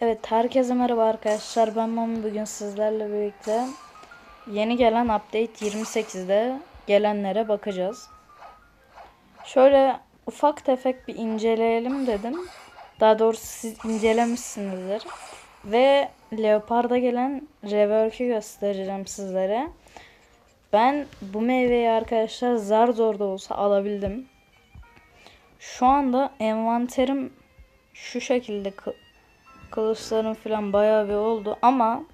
Evet herkese merhaba arkadaşlar ben Mami bugün sizlerle birlikte yeni gelen update 28'de gelenlere bakacağız. Şöyle ufak tefek bir inceleyelim dedim. Daha doğrusu siz incelemişsinizdir. Ve Leopard'a gelen rework'ü göstereceğim sizlere. Ben bu meyveyi arkadaşlar zar zor da olsa alabildim. Şu anda envanterim şu şekilde kı- kılıçlarım falan bayağı bir oldu ama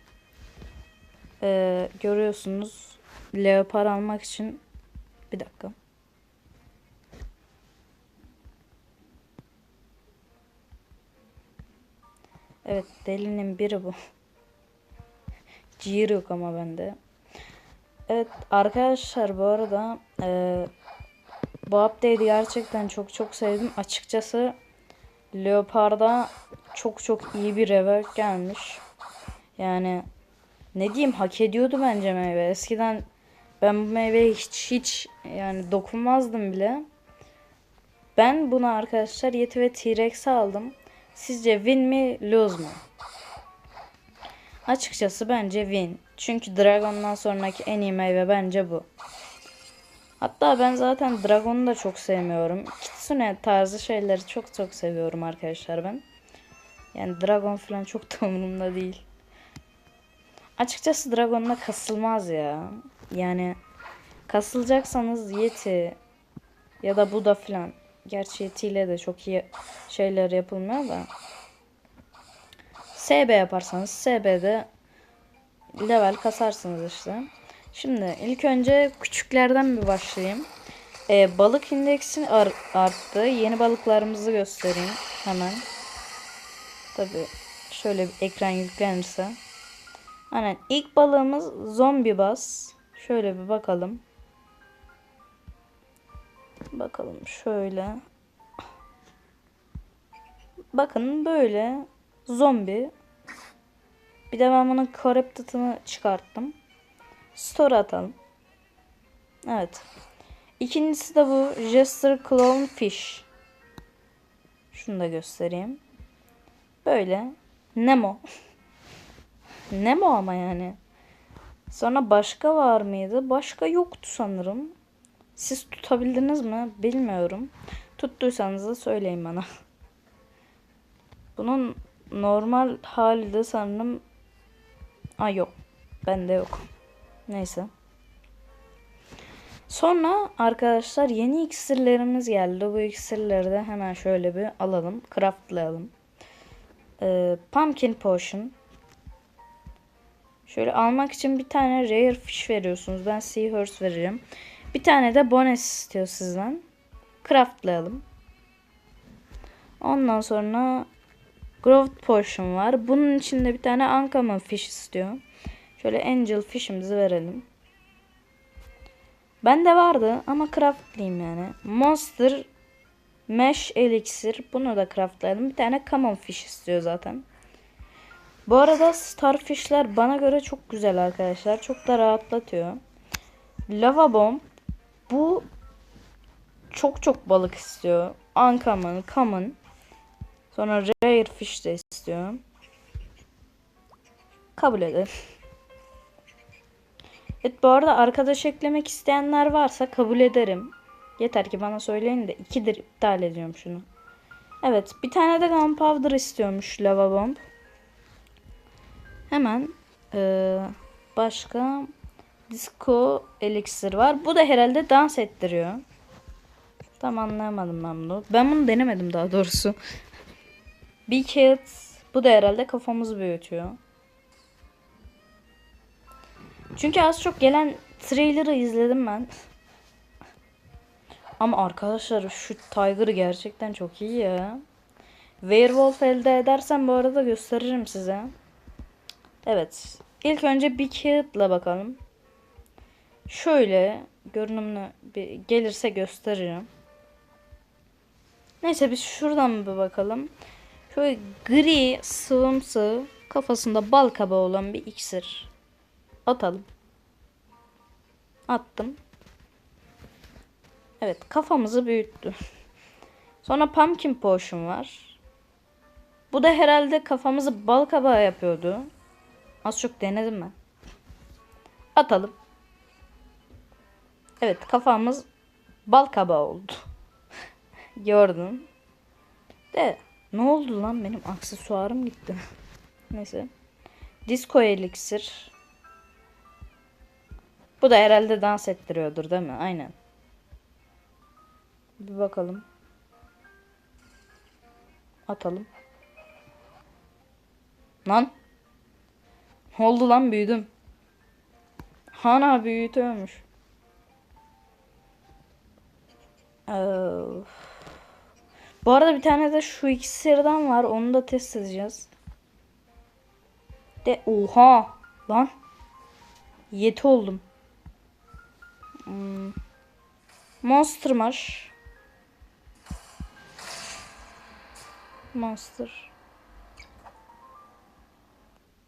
e, görüyorsunuz leopar almak için bir dakika. Evet delinin biri bu. Ciğer yok ama bende. Evet arkadaşlar bu arada e, bu update'i gerçekten çok çok sevdim. Açıkçası Leopard'a çok çok iyi bir rework gelmiş. Yani ne diyeyim hak ediyordu bence meyve. Eskiden ben bu meyveye hiç hiç yani dokunmazdım bile. Ben bunu arkadaşlar Yeti ve T-Rex'e aldım. Sizce win mi lose mu? Açıkçası bence win. Çünkü Dragon'dan sonraki en iyi meyve bence bu. Hatta ben zaten Dragon'u da çok sevmiyorum. Kitsune tarzı şeyleri çok çok seviyorum arkadaşlar ben. Yani Dragon falan çok da umurumda değil. Açıkçası Dragon'la kasılmaz ya. Yani kasılacaksanız Yeti ya da Buda falan. Gerçi Yeti ile de çok iyi şeyler yapılmıyor da. SB yaparsanız SB'de level kasarsınız işte. Şimdi ilk önce küçüklerden bir başlayayım. Ee, balık indeksi ar- arttı. Yeni balıklarımızı göstereyim hemen. Tabi şöyle bir ekran yüklenirse. Aynen ilk balığımız zombi bas. Şöyle bir bakalım. Bakalım şöyle. Bakın böyle zombi. Bir de ben bunun corrupted'ını çıkarttım. Store atalım. Evet. İkincisi de bu Jester Clownfish. Şunu da göstereyim. Böyle. Nemo. Nemo ama yani. Sonra başka var mıydı? Başka yoktu sanırım. Siz tutabildiniz mi? Bilmiyorum. Tuttuysanız da söyleyin bana. Bunun normal hali de sanırım... Aa yok. Bende yok. Neyse. Sonra arkadaşlar yeni iksirlerimiz geldi. Bu iksirleri de hemen şöyle bir alalım. Craftlayalım. Ee, pumpkin Potion. Şöyle almak için bir tane Rare Fish veriyorsunuz. Ben Seahorse vereceğim. Bir tane de bonus istiyor sizden. Craftlayalım. Ondan sonra Growth Potion var. Bunun içinde bir tane Uncommon Fish istiyor. Şöyle Angel Fish'imizi verelim. Bende vardı ama craftlayayım yani. Monster Mesh Elixir. Bunu da craftlayalım. Bir tane Common Fish istiyor zaten. Bu arada Starfish'ler bana göre çok güzel arkadaşlar. Çok da rahatlatıyor. Lava Bomb. Bu çok çok balık istiyor. Uncommon, Common. Sonra Rare Fish de istiyor. Kabul edelim. Evet bu arada arkadaş eklemek isteyenler varsa kabul ederim. Yeter ki bana söyleyin de ikidir iptal ediyorum şunu. Evet bir tane de gunpowder istiyormuş lava bomb. Hemen ee, başka disco elixir var. Bu da herhalde dans ettiriyor. Tam anlayamadım ben bunu. Ben bunu denemedim daha doğrusu. Big Hit. Bu da herhalde kafamızı büyütüyor. Çünkü az çok gelen trailer'ı izledim ben. Ama arkadaşlar şu Tiger gerçekten çok iyi ya. Werewolf elde edersem bu arada gösteririm size. Evet. İlk önce Big Hit'la bakalım. Şöyle görünümünü bir gelirse gösteririm. Neyse biz şuradan bir bakalım. Şöyle gri sıvımsı kafasında bal kabağı olan bir iksir. Atalım. Attım. Evet kafamızı büyüttü. Sonra pumpkin potion var. Bu da herhalde kafamızı bal kabağı yapıyordu. Az çok denedim ben. Atalım. Evet kafamız bal kabağı oldu. Gördüm. De ne oldu lan benim aksesuarım gitti. Neyse. Disco eliksir. Bu da herhalde dans ettiriyordur değil mi? Aynen. Bir bakalım. Atalım. Lan. Ne oldu lan büyüdüm. Hana büyütüyormuş. Ee, bu arada bir tane de şu iksirden var. Onu da test edeceğiz. De oha lan. Yeti oldum. Hmm. Monster Mash. Monster.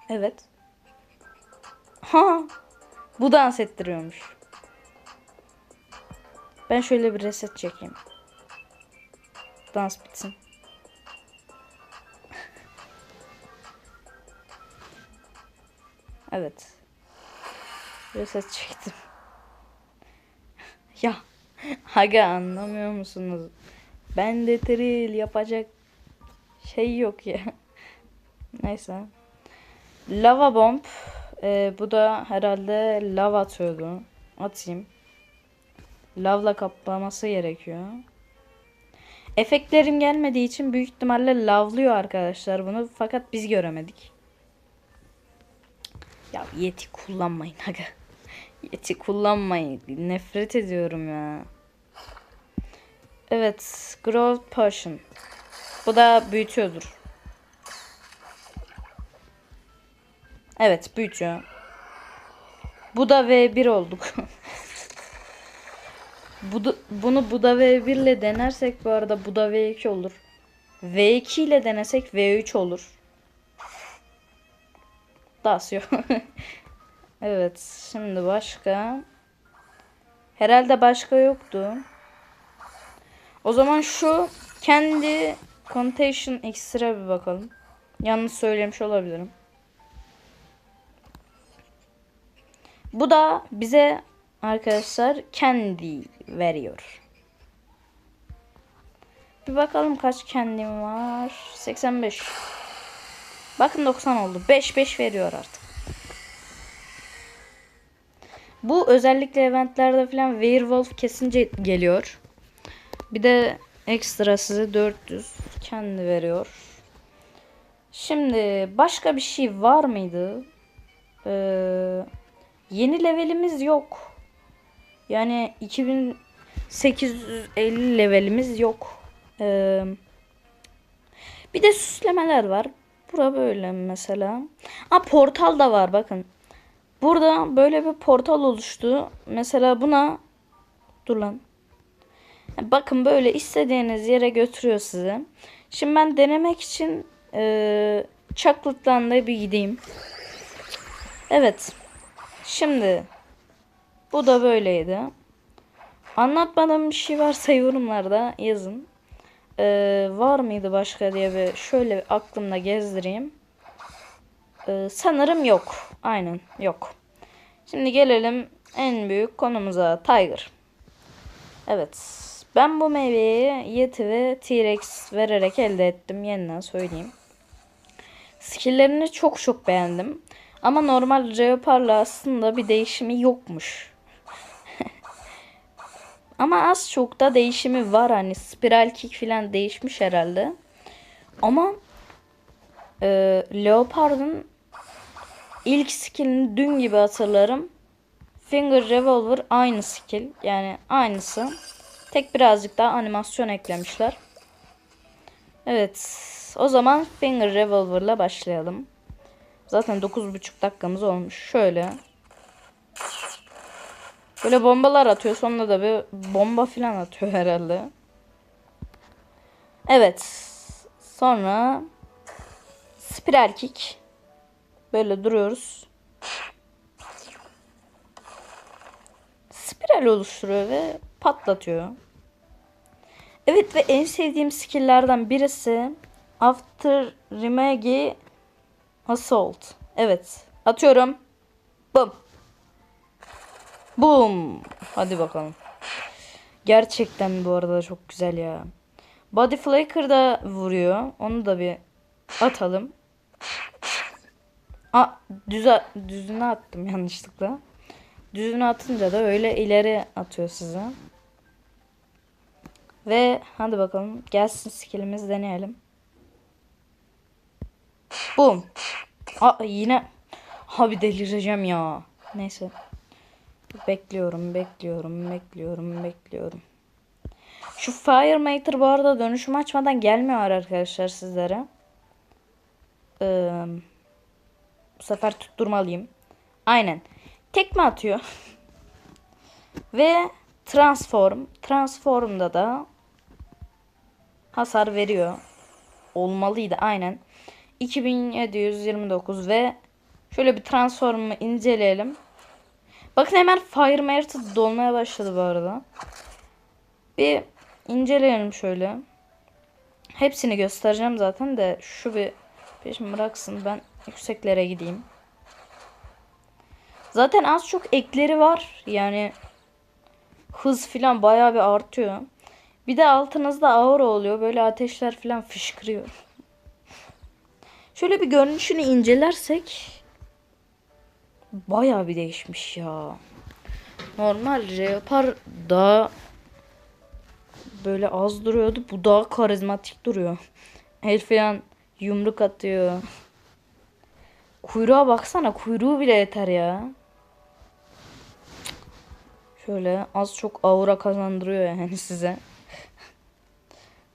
Evet. Ha. Bu dans ettiriyormuş. Ben şöyle bir reset çekeyim. Dans bitsin. Evet. Reset çektim. ya. Haga anlamıyor musunuz? Ben de tril yapacak şey yok ya. Neyse. Lava bomb. Ee, bu da herhalde lav atıyordu. Atayım. Lavla kaplaması gerekiyor. Efektlerim gelmediği için büyük ihtimalle lavlıyor arkadaşlar bunu. Fakat biz göremedik. Ya yeti kullanmayın aga. Yeti kullanmayın. Nefret ediyorum ya. Evet. Growth Potion. Bu da büyütüyordur. Evet büyütüyor. Bu da V1 olduk. bu bunu bu da V1 ile denersek bu arada bu da V2 olur. V2 ile denesek V3 olur. Dasıyor. evet şimdi başka. Herhalde başka yoktu. O zaman şu kendi Contagion X'e bir bakalım. Yanlış söylemiş olabilirim. Bu da bize arkadaşlar kendi veriyor. Bir bakalım kaç kendim var. 85. Bakın 90 oldu. 5 5 veriyor artık. Bu özellikle eventlerde falan Werewolf kesince geliyor. Bir de ekstra size 400 kendi veriyor. Şimdi başka bir şey var mıydı? Ee, yeni levelimiz yok. Yani 2850 levelimiz yok. Ee, bir de süslemeler var. Bura böyle mesela. Ha portal da var bakın. Burada böyle bir portal oluştu. Mesela buna dur lan. Bakın böyle istediğiniz yere götürüyor sizi. Şimdi ben denemek için e, Chocolate da bir gideyim. Evet. Şimdi bu da böyleydi. Anlatmadığım bir şey varsa yorumlarda yazın. Ee, var mıydı başka diye bir şöyle aklımda gezdireyim. Ee, sanırım yok. Aynen yok. Şimdi gelelim en büyük konumuza Tiger. Evet. Ben bu meyveyi Yeti ve T-Rex vererek elde ettim. Yeniden söyleyeyim. Skill'lerini çok çok beğendim. Ama normal Leopard'la aslında bir değişimi yokmuş. Ama az çok da değişimi var hani spiral kick falan değişmiş herhalde. Ama e, Leopard'ın ilk skillini dün gibi hatırlarım. Finger Revolver aynı skill yani aynısı. Tek birazcık daha animasyon eklemişler. Evet o zaman Finger Revolver'la başlayalım. Zaten 9,5 dakikamız olmuş. Şöyle. Böyle bombalar atıyor. Sonra da bir bomba falan atıyor herhalde. Evet. Sonra spiral kick. Böyle duruyoruz. Spiral oluşturuyor ve patlatıyor. Evet ve en sevdiğim skill'lerden birisi After Remegi Assault. Evet. Atıyorum. Bum. Boom. Hadi bakalım. Gerçekten bu arada çok güzel ya. Body Flaker da vuruyor. Onu da bir atalım. Aa, düze, düzüne attım yanlışlıkla. Düzüne atınca da öyle ileri atıyor size. Ve hadi bakalım gelsin skillimiz deneyelim. Boom. Aa yine. Abi delireceğim ya. Neyse. Bekliyorum, bekliyorum, bekliyorum, bekliyorum. Şu Fire Mater bu arada dönüşüm açmadan gelmiyor arkadaşlar sizlere. Ee, bu sefer tutturmalıyım. Aynen. Tekme atıyor. Ve transform. Transform'da da hasar veriyor. Olmalıydı aynen. 2729 ve şöyle bir transform'u inceleyelim. Bakın hemen Fire Merit dolmaya başladı bu arada. Bir inceleyelim şöyle. Hepsini göstereceğim zaten de şu bir peşimi bıraksın ben yükseklere gideyim. Zaten az çok ekleri var. Yani hız filan bayağı bir artıyor. Bir de altınızda aura oluyor. Böyle ateşler filan fışkırıyor. Şöyle bir görünüşünü incelersek bayağı bir değişmiş ya. Normal Leopar daha böyle az duruyordu. Bu daha karizmatik duruyor. El falan yumruk atıyor. Kuyruğa baksana. Kuyruğu bile yeter ya. Şöyle az çok aura kazandırıyor yani size.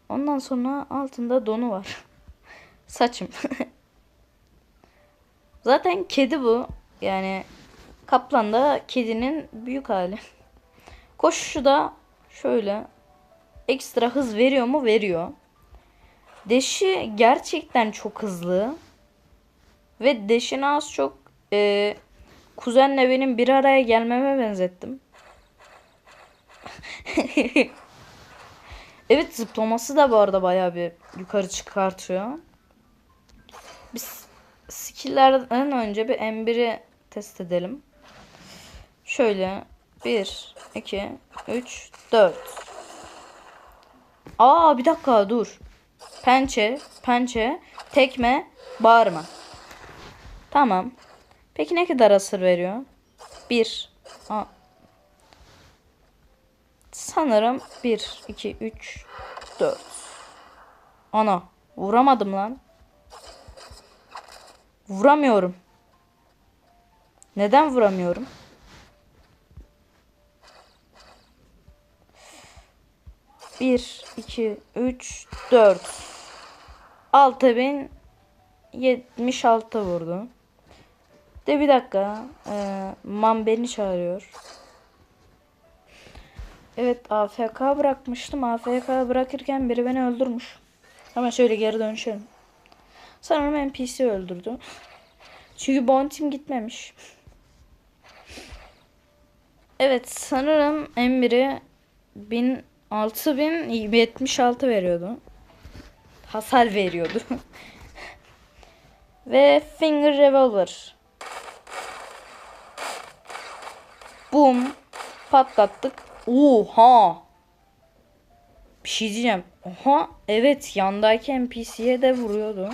Ondan sonra altında donu var. Saçım. Zaten kedi bu. Yani kaplan da kedinin büyük hali. Koşuşu da şöyle ekstra hız veriyor mu? Veriyor. Deşi gerçekten çok hızlı. Ve deşini az çok e, kuzenle benim bir araya gelmeme benzettim. evet zıplaması da bu arada bayağı bir yukarı çıkartıyor. Biz skill'lerden önce bir M1'i test edelim. Şöyle 1, 2, 3, 4. Aa bir dakika dur. Pençe, pençe, tekme, bağırma. Tamam. Peki ne kadar hasar veriyor? 1. Sanırım 1, 2, 3, 4. Ana. Vuramadım lan. Vuramıyorum. Neden vuramıyorum? Bir, iki, üç, dört. Altı bin yetmiş altı vurdu. De bir dakika. Ee, Man beni çağırıyor. Evet AFK bırakmıştım. AFK bırakırken biri beni öldürmüş. Hemen şöyle geri dönüşelim. Sanırım NPC öldürdü. Çünkü Bounty'm gitmemiş. Evet sanırım M1'i 1000 6076 veriyordu. Hasar veriyordu. Ve Finger Revolver. Boom. Patlattık. Oha. Bir şey diyeceğim. Oha. Evet yandaki NPC'ye de vuruyordu.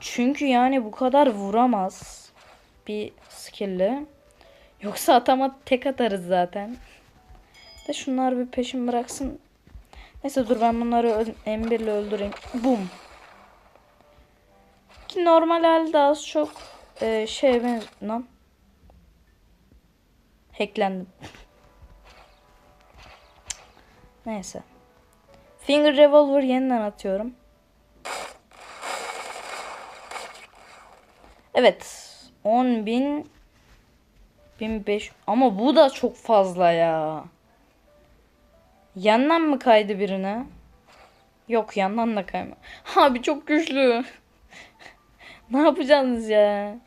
Çünkü yani bu kadar vuramaz. Bir skill'le. Yoksa atama tek atarız zaten. De şunlar bir peşin bıraksın. Neyse dur ben bunları M1 ile öldüreyim. Bum. Ki normal halde az çok e, şey ben lan. Hacklendim. Neyse. Finger Revolver yeniden atıyorum. Evet. 10 bin 1005 ama bu da çok fazla ya. Yandan mı kaydı birine? Yok yandan da kayma. Abi çok güçlü. ne yapacaksınız ya?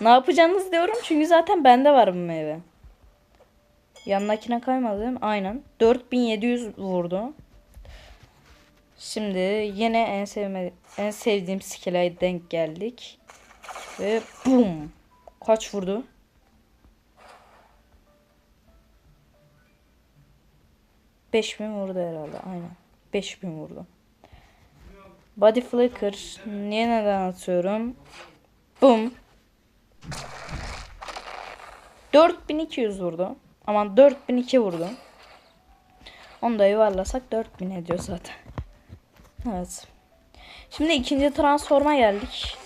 Ne yapacaksınız diyorum çünkü zaten bende var bu meyve. Yanındakine kaymadı değil mi? Aynen. 4700 vurdu. Şimdi yine en sevme en sevdiğim skill'e denk geldik. Ve bum. Kaç vurdu? Beş bin vurdu herhalde. Aynen. Beş bin vurdu. Body flicker. Niye neden atıyorum? Bum. 4200 vurdu. Aman 4002 vurdu. Onu da yuvarlasak 4000 ediyor zaten. Evet. Şimdi ikinci transforma geldik.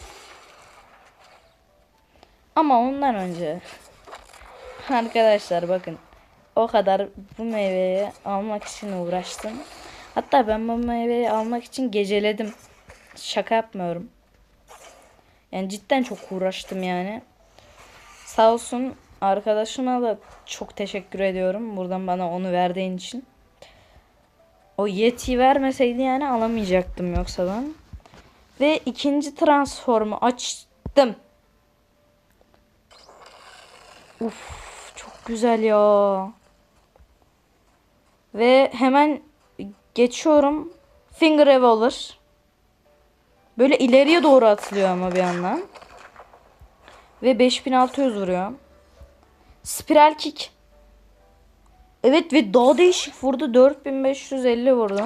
Ama ondan önce arkadaşlar bakın o kadar bu meyveyi almak için uğraştım. Hatta ben bu meyveyi almak için geceledim. Şaka yapmıyorum. Yani cidden çok uğraştım yani. Sağ olsun arkadaşıma da çok teşekkür ediyorum. Buradan bana onu verdiğin için. O yeti vermeseydi yani alamayacaktım yoksa ben. Ve ikinci transformu açtım. Uf çok güzel ya. Ve hemen geçiyorum. Finger Revolver. Böyle ileriye doğru atılıyor ama bir yandan. Ve 5600 vuruyor. Spiral kick. Evet ve daha değişik vurdu. 4550 vurdu.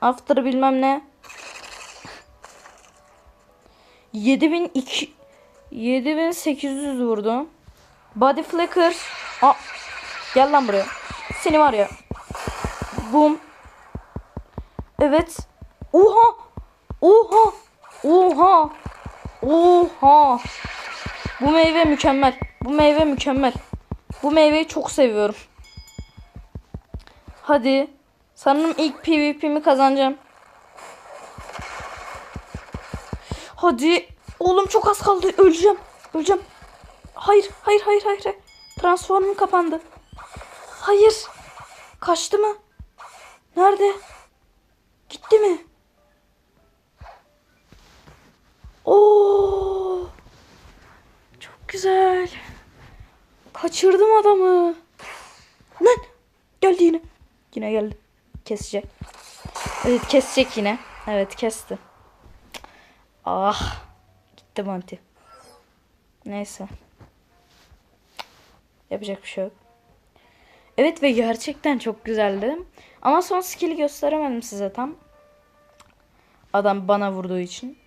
After bilmem ne. 7002 7800 vurdu. Body flicker. Aa, gel lan buraya. Seni var ya. Boom. Evet. Oha. Oha. Oha. Oha. Bu meyve mükemmel. Bu meyve mükemmel. Bu meyveyi çok seviyorum. Hadi. Sanırım ilk PvP'mi kazanacağım. Hadi. Oğlum çok az kaldı. Öleceğim. Öleceğim. Hayır, hayır, hayır, hayır. Transformum kapandı. Hayır. Kaçtı mı? Nerede? Gitti mi? Oo! Çok güzel. Kaçırdım adamı. Lan! Geldi yine. Yine geldi. Kesecek. Evet kesecek yine. Evet kesti. Ah. Gitti Monty. Neyse. Yapacak bir şey yok. Evet ve gerçekten çok güzeldi. Ama son skill'i gösteremedim size tam. Adam bana vurduğu için.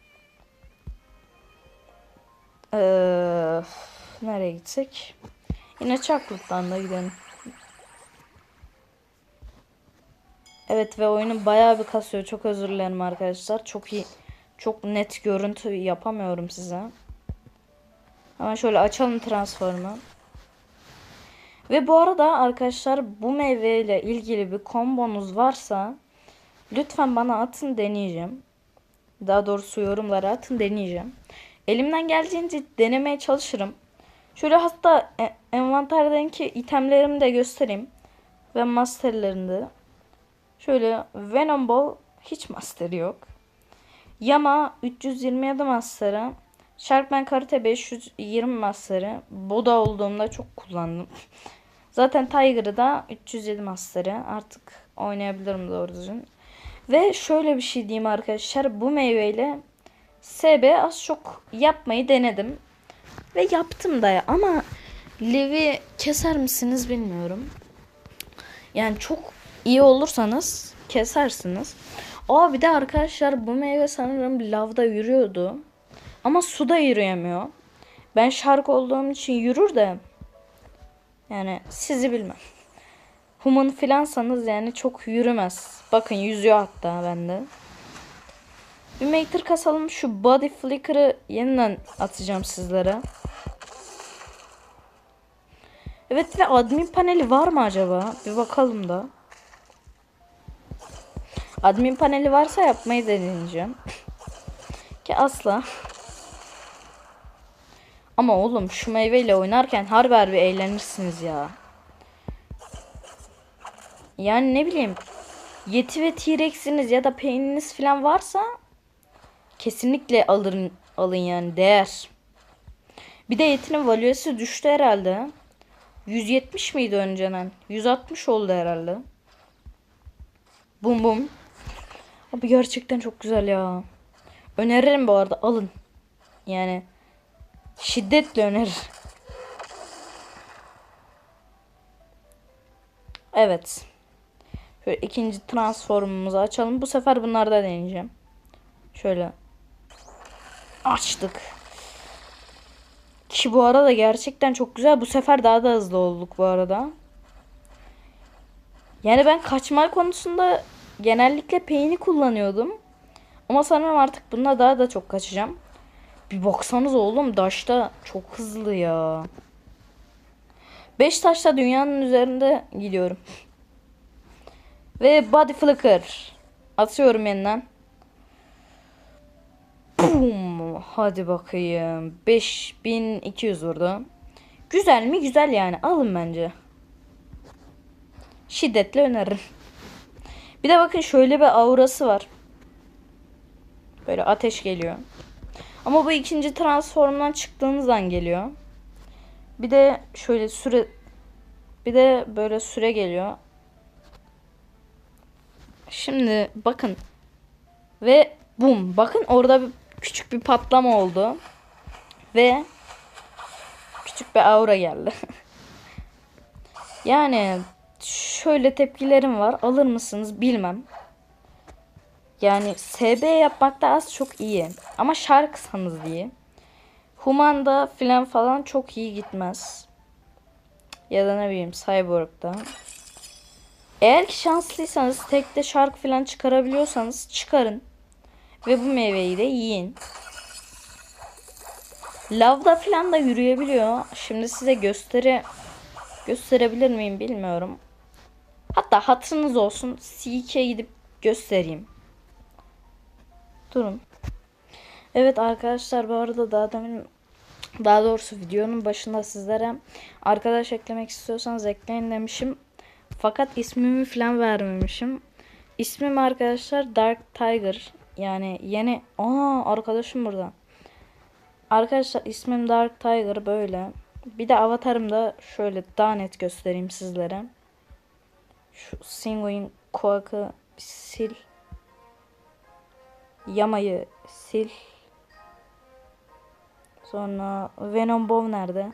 Ee, nereye gitsek? Yine Çakluk'tan da gidelim. Evet ve oyunu bayağı bir kasıyor. Çok özür dilerim arkadaşlar. Çok iyi, çok net görüntü yapamıyorum size. Hemen şöyle açalım transformu. Ve bu arada arkadaşlar bu meyveyle ilgili bir kombonuz varsa lütfen bana atın deneyeceğim. Daha doğrusu yorumlara atın deneyeceğim. Elimden geldiğince denemeye çalışırım. Şöyle hatta e, envanterdeki itemlerimi de göstereyim. Ve masterlerinde. Şöyle Venom Ball hiç masteri yok. Yama 327 masterı. Sharkman Karate 520 masterı. Boda olduğumda çok kullandım. Zaten Tiger'ı da 307 masterı. Artık oynayabilirim doğru düzgün. Ve şöyle bir şey diyeyim arkadaşlar. Bu meyveyle SB az çok yapmayı denedim. Ve yaptım da ya. Ama Levi keser misiniz bilmiyorum. Yani çok iyi olursanız kesersiniz. Aa bir de arkadaşlar bu meyve sanırım lavda yürüyordu. Ama suda yürüyemiyor. Ben şark olduğum için yürür de. Yani sizi bilmem. Human filansanız yani çok yürümez. Bakın yüzüyor hatta bende. Bir meter kasalım. Şu body flicker'ı yeniden atacağım sizlere. Evet ve admin paneli var mı acaba? Bir bakalım da. Admin paneli varsa yapmayı deneyeceğim. Ki asla. Ama oğlum şu meyveyle oynarken harbi harbi eğlenirsiniz ya. Yani ne bileyim. Yeti ve T-Rex'iniz ya da peyniniz falan varsa kesinlikle alın alın yani değer. Bir de yetinin valuesi düştü herhalde. 170 miydi önceden? 160 oldu herhalde. Bum bum. Abi gerçekten çok güzel ya. Öneririm bu arada alın. Yani şiddetle önerir. Evet. Şöyle ikinci transformumuzu açalım. Bu sefer bunlarda deneyeceğim. Şöyle. Açtık. Ki bu arada gerçekten çok güzel. Bu sefer daha da hızlı olduk bu arada. Yani ben kaçma konusunda genellikle peyni kullanıyordum. Ama sanırım artık bununla daha da çok kaçacağım. Bir baksanız oğlum Daş'ta çok hızlı ya. 5 taşla dünyanın üzerinde gidiyorum. Ve body flicker. Atıyorum yeniden. Boom. Hadi bakayım. 5200 vurdu. Güzel mi? Güzel yani. Alın bence. Şiddetle öneririm. Bir de bakın şöyle bir aurası var. Böyle ateş geliyor. Ama bu ikinci transformdan çıktığınızdan geliyor. Bir de şöyle süre bir de böyle süre geliyor. Şimdi bakın ve bum bakın orada bir küçük bir patlama oldu ve küçük bir aura geldi. yani şöyle tepkilerim var. Alır mısınız bilmem. Yani SB yapmakta az çok iyi. Ama şarkısanız iyi. Human'da filan falan çok iyi gitmez. Ya da ne bileyim Cyborg'da. Eğer ki şanslıysanız tekte şarkı filan çıkarabiliyorsanız çıkarın. Ve bu meyveyi de yiyin. Lavda filan da yürüyebiliyor. Şimdi size gösteri gösterebilir miyim bilmiyorum. Hatta hatırınız olsun CK'ye gidip göstereyim. Durun. Evet arkadaşlar bu arada daha demin daha doğrusu videonun başında sizlere arkadaş eklemek istiyorsanız ekleyin demişim. Fakat ismimi falan vermemişim. İsmim arkadaşlar Dark Tiger. Yani yeni aa arkadaşım burada. Arkadaşlar ismim Dark Tiger böyle. Bir de avatarım da şöyle daha net göstereyim sizlere. Şu Singo'in Koak'ı sil. Yama'yı sil. Sonra Venom Bow nerede?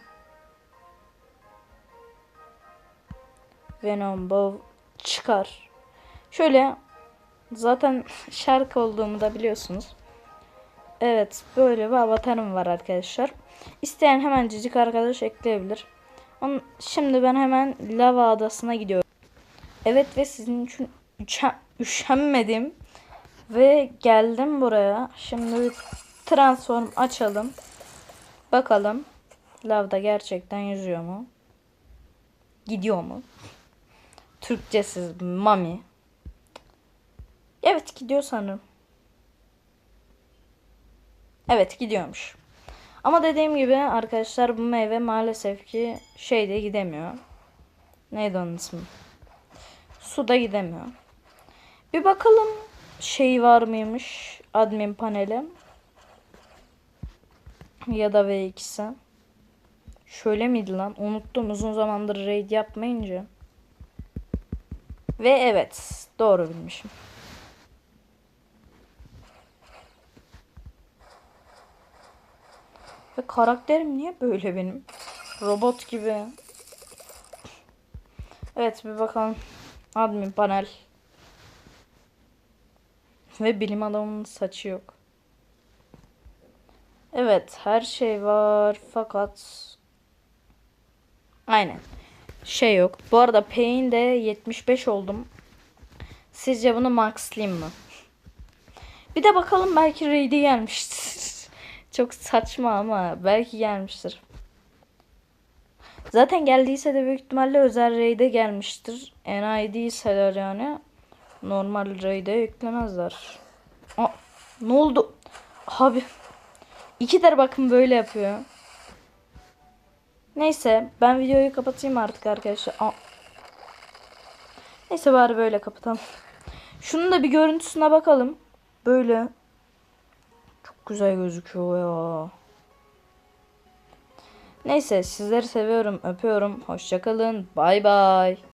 Venom Bow çıkar. Şöyle zaten şarkı olduğumu da biliyorsunuz. Evet böyle bir avatarım var arkadaşlar. İsteyen hemen cicik arkadaş ekleyebilir. Onun, şimdi ben hemen lava adasına gidiyorum. Evet ve sizin için üşen, üşenmedim. Ve geldim buraya. Şimdi transform açalım. Bakalım. Lavda gerçekten yüzüyor mu? Gidiyor mu? Türkçesiz mami. Evet gidiyor sanırım. Evet gidiyormuş. Ama dediğim gibi arkadaşlar bu meyve maalesef ki şeyde gidemiyor. Neydi onun ismi? Suda gidemiyor. Bir bakalım şey var mıymış admin paneli. Ya da V2'si. Şöyle miydi lan? Unuttum uzun zamandır raid yapmayınca. Ve evet doğru bilmişim. Ve karakterim niye böyle benim? Robot gibi. Evet bir bakalım. Admin panel. Ve bilim adamının saçı yok. Evet her şey var fakat aynen şey yok. Bu arada pain de 75 oldum. Sizce bunu maxlayayım mı? Bir de bakalım belki raid'i gelmiştir. Çok saçma ama belki gelmiştir. Zaten geldiyse de büyük ihtimalle özel raid'e gelmiştir. NID değilseler yani normal raid'e yüklemezler. Aa, ne oldu? Abi iki der bakın böyle yapıyor. Neyse ben videoyu kapatayım artık arkadaşlar. Aa. Neyse bari böyle kapatalım. Şunun da bir görüntüsüne bakalım. Böyle. Çok güzel gözüküyor ya. Neyse sizleri seviyorum, öpüyorum. Hoşçakalın. Bay bay.